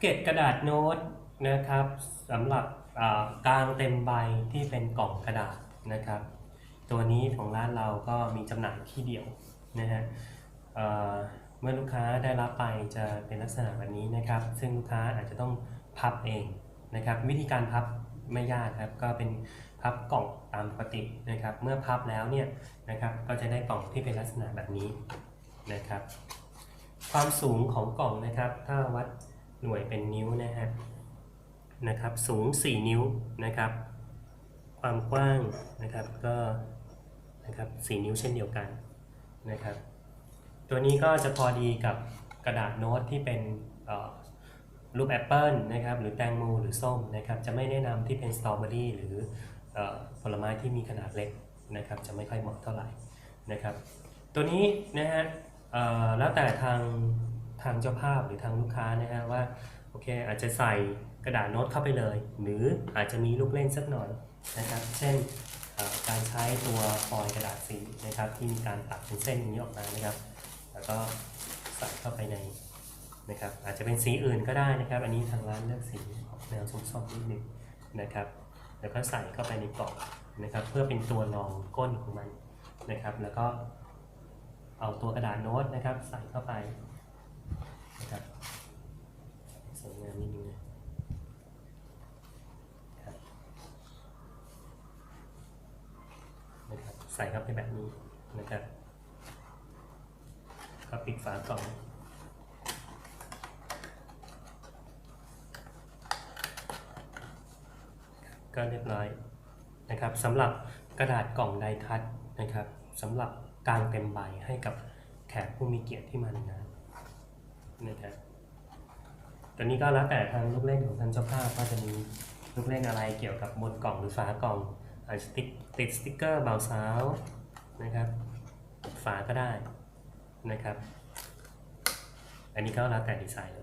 เกตกระดาษโน้ตนะครับสำหรับกลางเต็มใบที่เป็นกล่องกระดาษนะครับ ตัวนี้ของร้านเราก็มีจำหน่ายที่เดียวนะฮะเเมื่อลูกค้าได้รับไปจะเป็นลักษณะแบบนี้นะครับ ซึ่งลูกค้าอาจจะต้องพับเองนะครับ วิธีการพับไม่ยากครับ ก็เป็นพับกล่องตามปกตินะครับ เมื่อพับแล้วเนี่ยนะครับก็จะได้กล่องที่เป็นลักษณะแบบนี้นะครับ ความสูงของกล่องนะครับ ถ้าวัด หน่วยเป็นนิ้วนะฮะนะครับ สูง 4 นิ้วนะครับ ความกว้างนะครับก็นะครับ4นิ้วเช่นเดียวกันนะครับ ตัวนี้ก็จะพอดีกับกระดาษโน้ตที่เป็นรูปแอปเปิลนะครับหรือแตงโมหรือส้มนะครับจะไม่แนะนำที่เป็นสตรอเบอรี่หรืออผลไม้ที่มีขนาดเล็กนะครับจะไม่ค่อยเหมาะเท่าไหร่นะครับ ตัวนี้นะฮะแล้วแต่ทาง ทางเจ้าภาพหรือทางลูกค้านะฮะว่าโอเคอาจจะใส่กระดาษโน้ตเข้าไปเลย หรืออาจจะมีลูกเล่นสักหน่อยนะครับ เช่นการใช้ตัวฟอยล์กระดาษสีนะครับ ที่มีการตัดเป็นเส้นอย่างนี้ออกมานะครับ แล้วก็ใส่เข้าไปในนะครับ อาจจะเป็นสีอื่นก็ได้นะครับ อันนี้ทางร้านเลือกสีออกแนวส้มๆนิดนึงนะครับ แล้วก็ใส่เข้าไปในกล่องนะครับ เพื่อเป็นตัวรองก้นของมันนะครับ แล้วก็เอาตัวกระดาษโน้ตนะครับ ใส่เข้าไปนะครับสวยงามนิดนึงนะครับนะครับ ใส่เข้าไปแบบนี้นะครับก็ปิดฝากล่องก็เรียบร้อยนะครับสำหรับกระดาษกล่องไดคัตนะครับสำหรับกางเต็มใบให้กับแขกผู้มีเกียรติที่มาในงานนะครับตอนนี้ก็แล้วแต่ทางลูกเล่นของท่างเจ้าภาพว่าจะมีลูกเล่นอะไรเกี่ยวกับบนกล่องหรือฝากล่อง อาจจะติดติดสติ๊กเกอร์เบาสาวนะครับ ฝาก็ได้นะครับ อันนี้ก็แล้วแต่ดีไซน์